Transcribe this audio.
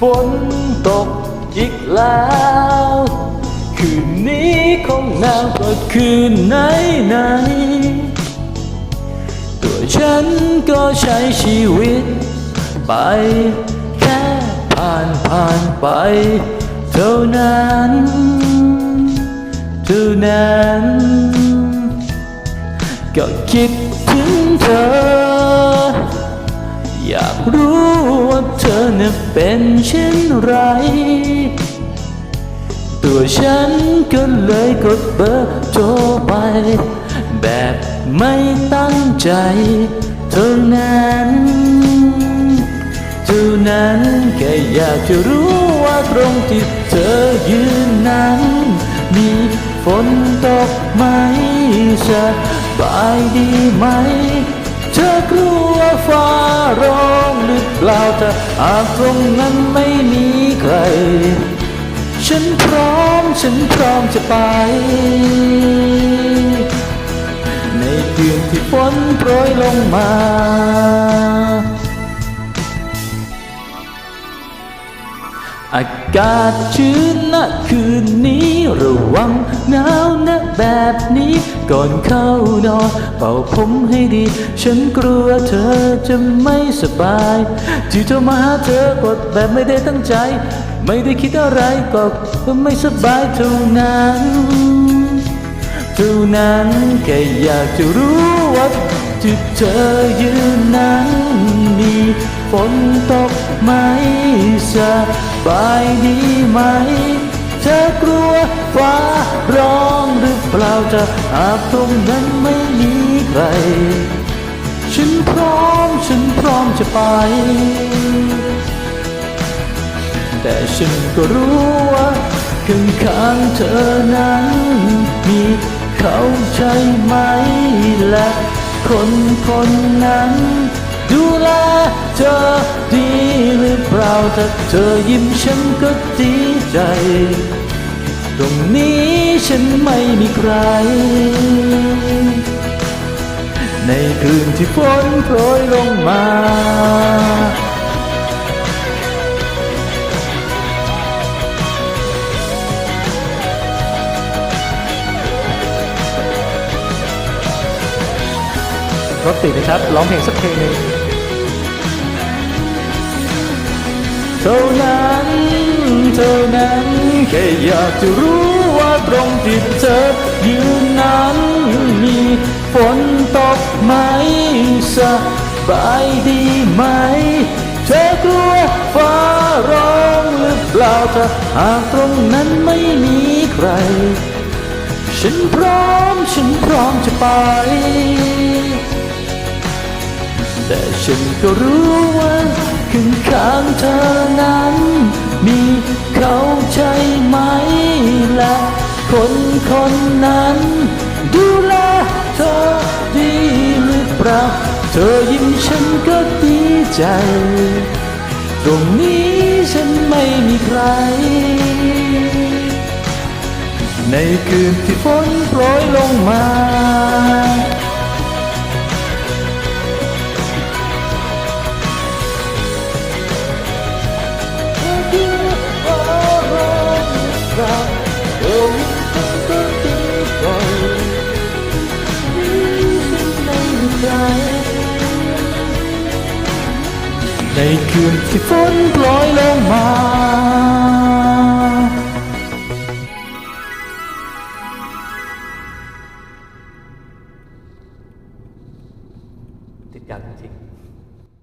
ฝนตกอีกแล้ว คืนนี้คงหนาวกว่าคืนไหนไหนๆตัวฉันก็ใช้ชีวิต ไป แค่ผ่านผ่านไป เท่านั้นเท่านั้นก็คิดถึงเธอ อยากรู้ว่าเธอน่ะเป็นเช่นไร ตัวฉันก็เลยกดเบอร์โทรไป แบบไม่ตั้งใจ เท่านั้นเท่านั้นแค่อยากจะรู้ว่าตรงที่เธอยืนนั้นมีฝนตกไหมสบายดีไหม เธอกลัว ฟ้าร้องหรือเปล่าถ้าหากตรงนั้นไม่มีใคร ฉันพร้อมฉันพร้อมจะไป ในคืนที่ฝนโปรยลงมาอากาศชื้นณคืนนี้ระวังนาวนะ แบบนี้ ก่อนเข้านอนเป่าผมให้ดี ฉันกลัวเธอจะไม่สบายที่โทรมาหาเธอกดแบบไม่ได้ตั้งใจ ไม่ได้คิดอะไรก็ไม่สบายเท่านั้นเท่านั้นแค่อยากจะรู้ว่าที่เธอยืนนั้นมีฝนตกไหมสบายดีไหม ธอกลัวฟ้าร้องหรือเปล่าจะหากตรงนั้นไม่มีใคร ฉันพร้อมฉันพร้อมจะไป แต่ฉันก็รู้ว่าข้างข้างๆเธอนั้น มีเขาใช่ไหมและคนคนนั้น ดูแลเธอดีหรือเปล่าถ้าเธอยิ้มฉันก็ดี ใจ ตรงนี้ฉันไม่มีใคร ในคืนที่ฝนโปรยลงมารถติดนะครับ ร้องเพลงสักเพลงหนึ่งเท่านั้น เท่านั้น แค่อยากจะรู้ว่าตรงที่เธอยืนนั้นมีฝนตกไหมสบายดีไหม เธอกลัวฟ้าร้องหรือเปล่าถ้าหากตรงนั้นไม่มีใคร ฉันพร้อมฉันพร้อมจะไปแต่ฉันก็รู้ว่าข้างข้างเธอ ธอยิ้มฉันก็ดีใจ ตรงนี้ฉันไม่มีใคร ในคืนที่ฝนโปรยลงมา ในคืนที่ฝนโปรยลงมา